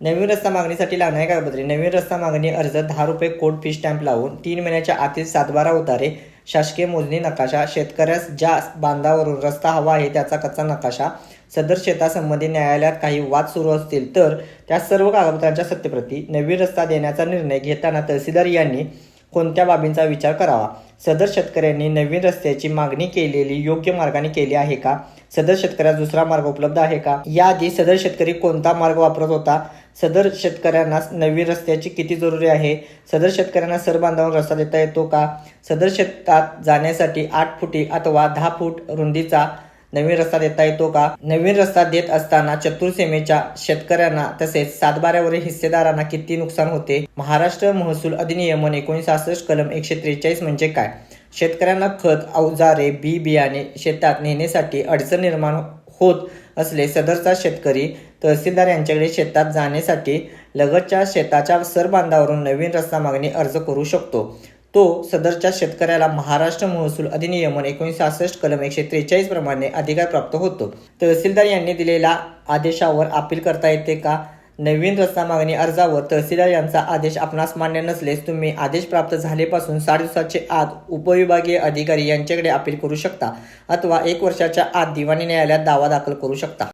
नवीन रस्ता मागणीसाठी लागणारी कागदपत्रे. नवीन रस्ता मागणी अर्ज दहा रुपये कोड फी स्टॅम्प लावून तीन महिन्याच्या आतील सातबारा उतारे. शासकीय मोजणी नकाशा. शेतकऱ्यास ज्या बांधावरून रस्ता हवा आहे त्याचा कच्चा नकाशा. सदर शेतासंबंधी न्यायालयात काही वाद सुरू असतील तर त्या सर्व कागदपत्रांच्या सत्यप्रती नवीन रस्ता देण्याचा निर्णय घेताना तहसीलदार यांनी कोणत्या बाबींचा विचार करावा? सदर शेतकऱ्यांनी नवीन रस्त्याची मागणी केलेली योग्य मार्गाने केली आहे का? सदर शेतकऱ्यास दुसरा मार्ग उपलब्ध आहे का? याआधी सदर शेतकरी कोणता मार्ग वापरत होता? सदर शेतकऱ्यांना नवीन रस्त्याची किती जरुरी आहे? सदर शेतकऱ्यांना सर बांधावर रस्ता देता येतो का? सदर शेतात जाण्यासाठी आठ फुटी अथवा दहा फूट रुंदीचा नवीन रस्ता देता येतो का? नवीन रस्ता देत असताना चतुर्सीमेच्या शेतकऱ्यांना तसेच सातबाऱ्यावरील हिस्सेदारांना किती नुकसान होते? महाराष्ट्र महसूल अधिनियमन एकोणीसहासष्ट कलम एकशे त्रेचाळीस म्हणजे काय? शेतकऱ्यांना खत अवजारे बी बियाणे शेतात नेण्यासाठी अडचण निर्माण होत असले सदरचा शेतकरी तहसीलदार यांच्याकडे शेतात जाण्यासाठी लगतच्या शेताच्या सरबांधावरून नवीन रस्ता मागणी अर्ज करू शकतो. तो सदरच्या शेतकऱ्याला महाराष्ट्र महसूल अधिनियमन एकोणीसशे सहासष्ट कलम एकशे त्रेचाळीस प्रमाणे अधिकार प्राप्त होतो. तहसीलदार यांनी दिलेल्या आदेशावर अपील करता येते का? नवीन रस्ता मागणी अर्जावर तहसीलदार यांचा आदेश आपणास मान्य नसल्यास तुम्ही आदेश प्राप्त झालेपासून साठ दिवसाचे आत उपविभागीय अधिकारी यांच्याकडे अपील करू शकता अथवा एक वर्षाच्या आत दिवाणी न्यायालयात दावा दाखल करू शकता.